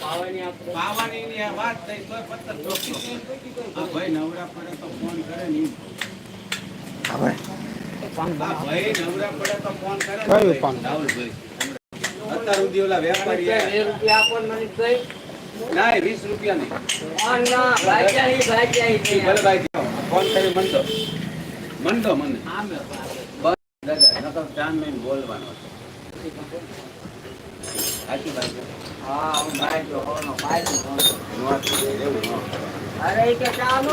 પાવાની વાત થઈ તોય પત્તર ભાઈ નવરા પડે તો ફોન કરે ને. ભાઈ નવરા પડે તો ફોન કરે? રાહુલભાઈ. અત્યાર સુધી ઓલા વેપારી બે રૂપિયા આપો મને. ના વીસ રૂપિયા નહીં આ ના, ભાગ્યા ઈ, ભાગ્યા ઈ છે. ભલે ભાઈ જાઓ. ફોન કરી મંડો મંડો મને આમે બસ દાદા નકર ચાંદ બોલવાનો સાચી વાત ભાઈ જો હોનો ભાઈ. અરે કે ચા નો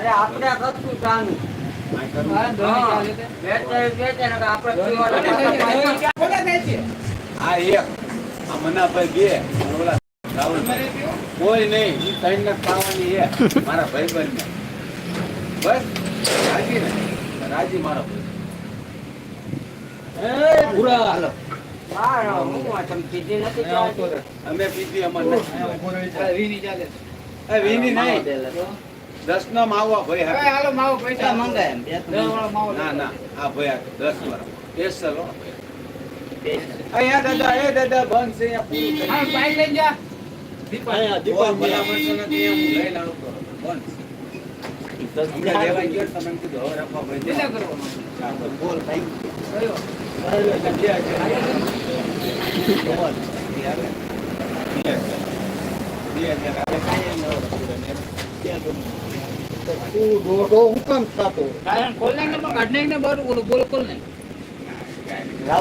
તે આપણે આપણે તો આપણે હા, વેચાય આ એક આ મનાભાઈ બે ઓલા કોઈ નહીં ઈ ત્રણ ને ખાવાની છે. મારા ભાઈ બસ રાજી ને. રાજી મારો ભાઈ. પૂરા હાલો. હા, હું આ ચમચી જી નથી ચાલતી. અમે પીધી અમાર નથી એ વીની નહીં. દસ નો માવો ભાઈ. ના ના આ ભાઈ દસ વાર સ્પેશિયલ હો અહીંયા દાદા એ દાદા બંધ છે અહીંયા પૂરું થઈ ગયું. કોઈ ભલા માણસો નથી, હું લઈને આવું કરું. બંધ હમણાં લેવા ગયો તમે કીધું હવે રાખવા ભાઈ ચાલો, બોલ ભાઈ. હા? તું આમ ફેરવી ને વાળો માવો મંગાવ્યો, દસ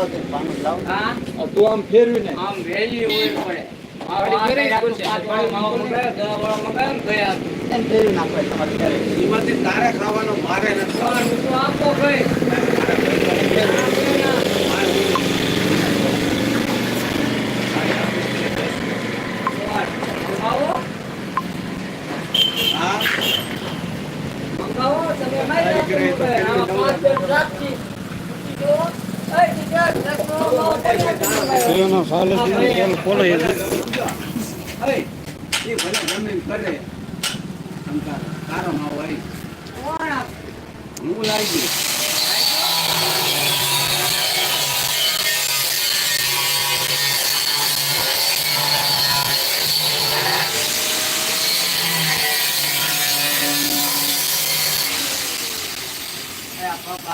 વાળો મંગાવ્યો ને ગયા હતું. એમાંથી તારે ખાવાનો મારે નથી પણ હું તો આપો ભાઈ. મંગાવો, હા મંગાવો, તમે મારી નાખો ભાઈ. આ પાંચ બેગ રાખી. બીજો, એ બીજા દસનો માવો તમે એનો સાલે સીધો પોલો એ ભલે જમીન કરે આવી. કોણ આપે? હું લાવી દઈશ.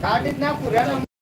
કાઢી જ નાખું